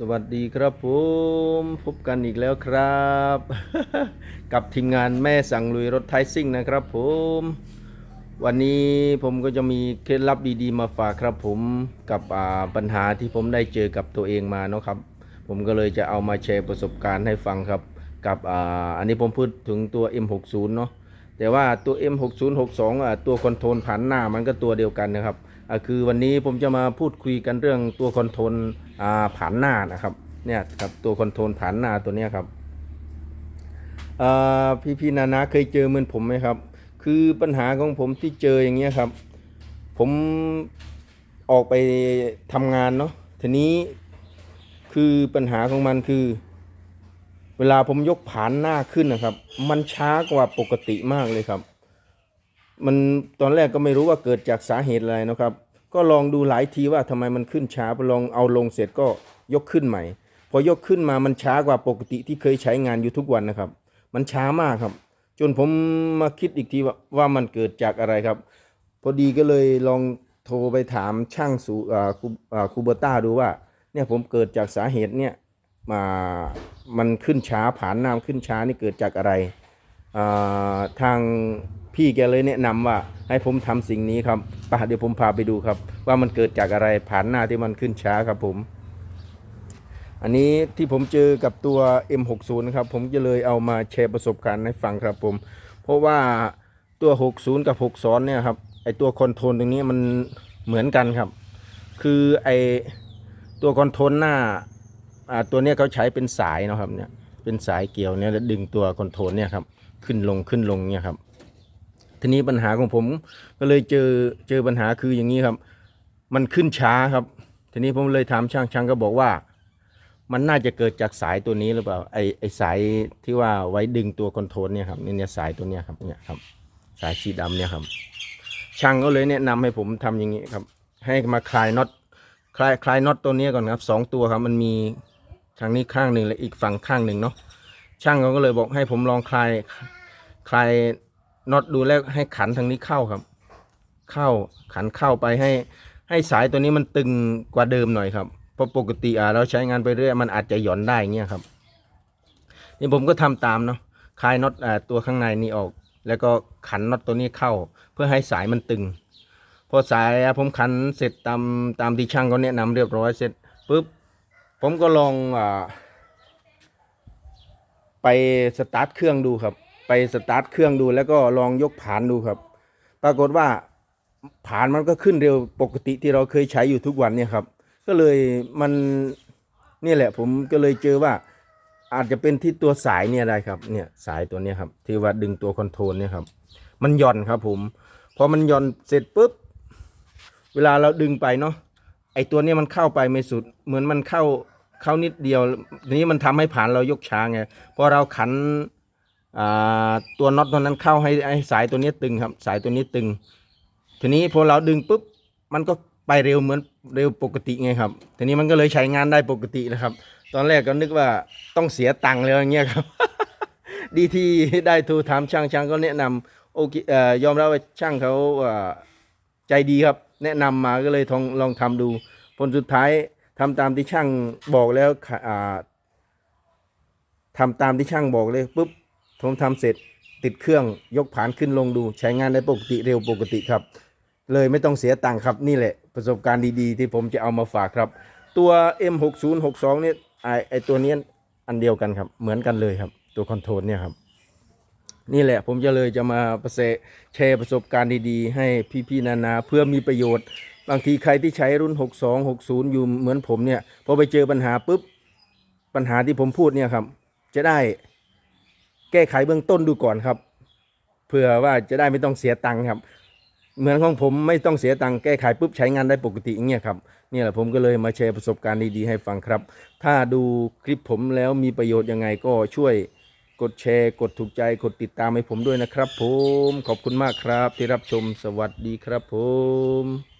สวัสดีครับผมพบกันอีกแล้วครับ กับทีมงานแม่สั่งลุยรถไทซิ่งนะครับผม วันนี้ผมก็จะมีเคล็ดลับดีๆมาฝากครับผมกับปัญหาที่ผมได้เจอกับตัวเองมาเนาะครับ ผมก็เลยจะเอามาแชร์ประสบการณ์ให้ฟังครับ กับออันนี้ผมพูดถึงตัว M60 เนาะแต่ว่าตัว M6062 ตัวคอนโทรลผ่านหน้ามันก็ตัวเดียวกันนะครับ คือวันนี้ผมจะมาพูดคุยกันเรื่องตัวคอนโทรลอ่าผ่านหน้านะครับเนี่ยครับตัวคอนโทรลผ่านหน้าตัวนี้ครับอ่าพี่พี่นานาเคยเจอเหมือนผมไหมครับ คือปัญหาของผมที่เจออย่างเงี้ยครับ ผมออกไปทำงานเนาะทีนี้คือปัญหาของมันคือ เวลาผมยกผานหน้าขึ้นนะครับ มันช้ากว่าปกติมากเลยครับ มันตอนแรกก็ไม่รู้ว่าเกิดจากสาเหตุอะไรนะครับ ก็ลองดูหลายทีว่าทำไมมันขึ้นช้าพอลองเอาลงเสร็จก็ยกขึ้นใหม่ พอยกขึ้นมามันช้ากว่าปกติที่เคยใช้งานอยู่ทุกวันนะครับ มันช้ามากครับ จนผมมาคิดอีกทีว่าว่ามันเกิดจากอะไรครับ พอดีก็เลยลองโทรไปถามช่างสูอ่าคูอ่าคูเบอร์ต้าดูว่าเนี่ยผมเกิดจากสาเหตุเนี่ยมามันขึ้นช้าผ่านน้ำขึ้นช้านี่เกิดจากอะไรอ่าทาง พี่แกเลยแนะนำว่าให้ผมทำสิ่งนี้ครับป่ะเดี๋ยวผมพาไปดูครับ ว่ามันเกิดจากอะไรผ่านหน้าที่มันขึ้นช้าครับผม อันนี้ที่ผมเจอกับตัว M60 นะครับผมจะเลยเอามาแชร์ประสบการณ์ให้ฟังครับผม เพราะว่าตัว 60 กับ6ซ้อนเนี่ยครับไอตัวคอนโทรลตรงนี้มันเหมือนกันครับ คือไอตัวคอนโทรลหน้าอ่าตัวเนี้ยเขาใช้เป็นสายนะครับเนี่ยเป็นสายเกี่ยวเนี่ยแล้วดึงตัวคอนโทรลเนี่ยครับขึ้นลงขึ้นลงเนี่ยครับ ทีนี้ปัญหาของผมก็เลยเจอเจอปัญหาคืออย่างนี้ครับ มันขึ้นช้าครับ ทีนี้ผมเลยถามช่างช่างก็บอกว่า มันน่าจะเกิดจากสายตัวนี้หรือเปล่าไอไอสายที่ว่าไว้ดึงตัวคอนโทรลเนี่ยครับนี่เนี่ยสายตัวเนี้ยครับเนี่ยครับ สายสีดำเนี่ยครับ ช่างก็เลยแนะนำให้ผมทำอย่างนี้ครับ ให้มาคลายน็อตคลายคลายน็อตตัวเนี้ยก่อนครับสองตัวครับ มันมีทางนี้ข้างหนึ่งและอีกฝั่งข้างหนึ่งเนาะช่างเขาก็เลยบอกให้ผมลองคลายคลาย น็อตดูแล้วให้ขันทางนี้เข้าครับ เข้าขันเข้าไปให้ให้สายตัวนี้มันตึงกว่าเดิมหน่อยครับเพราะปกติอ่าเราใช้งานไปเรื่อยมันอาจจะหย่อนได้เงี้ยครับนี่ผมก็ทำตามเนาะคลายน็อตอ่าตัวข้างในนี้ออก แล้วก็ขันน็อตตัวนี้เข้า เพื่อให้สายมันตึง พอสายผมขันเสร็จตามตามที่ช่างเขาแนะนำเรียบร้อยเสร็จปุ๊บผมก็ลองอ่าไปสตาร์ทเครื่องดูครับ ไปสตาร์ทเครื่องดูแล้วก็ลองยกผานดูครับ ปรากฏว่าผานมันก็ขึ้นเร็วปกติที่เราเคยใช้อยู่ทุกวันเนี่ยครับ ก็เลยมันนี่แหละผมก็เลยเจอว่าอาจจะเป็นที่ตัวสายเนี่ยได้ครับเนี่ยสายตัวเนี้ยครับที่ว่าดึงตัวคอนโทรลเนี่ยครับ มันหย่อนครับผมพอมันหย่อนเสร็จปุ๊บเวลาเราดึงไปเนาะไอตัวเนี้ยมันเข้าไปไม่สุด เหมือนมันเข้าเข้านิดเดียวนี้มันทำให้ผ่านเรายกช้าไงพอเราขัน ตัวน็อตตัวนั้นเข้าให้ให้สายตัวนี้ตึงครับ สายตัวนี้ตึง ทีนี้พอเราดึงปุ๊บมันก็ไปเร็วเหมือนเร็วปกติไงครับ ทีนี้มันก็เลยใช้งานได้ปกตินะครับ ตอนแรกก็นึกว่าต้องเสียตังค์เลยอย่างเงี้ยครับ ดีที่ได้ทรถามช่างช่างก็แนะนำโอเคอยอมรับว่าช่างเขาใจดีครับ แนะนำมาก็เลยองลองทำดู ผลสุดท้ายทำตามที่ช่างบอกแล้วค่ะอ่าทำตามที่ช่างบอกเลยปุ๊บ ผมทำเสร็จติดเครื่องยกผานขึ้นลงดู ใช้งานได้ปกติเร็วปกติครับ เลยไม่ต้องเสียตังค์ครับนี่แหละประสบการณ์ดีๆ ที่ผมจะเอามาฝากครับ ตัว M6062 เนี่ยไอไอตัวนี้อันเดียวกันครับ เหมือนกันเลยครับ ตัวคอนโทรลเนี่ยครับนี่แหละผมจะเลยจะมาประเสแชร์ประสบการณ์ดีๆ ให้พี่ๆนานาเพื่อมีประโยชน์ บางทีใครที่ใช้รุ่น 62 60 อยู่เหมือนผมเนี่ยพอไปเจอปัญหาปุ๊บปัญหาที่ผมพูดเนี่ยครับ จะได้ ก้ไขเบื้องต้นดูก่อนครับ เพื่อว่าจะได้ไม่ต้องเสียตังค์ครับ เหมือนของผมไม่ต้องเสียตังค์แก้ไขปุ๊บใช้งานได้ปกติอย่างเงี้ยครับนี่แหละผมก็เลยมาแชร์ประสบการณ์ดีๆให้ฟังครับ ถ้าดูคลิปผมแล้วมีประโยชน์ยังไงก็ช่วยกดแชร์กดถูกใจกดติดตามให้ผมด้วยนะครับ ผมขอบคุณมากครับ ที่รับชมสวัสดีครับผม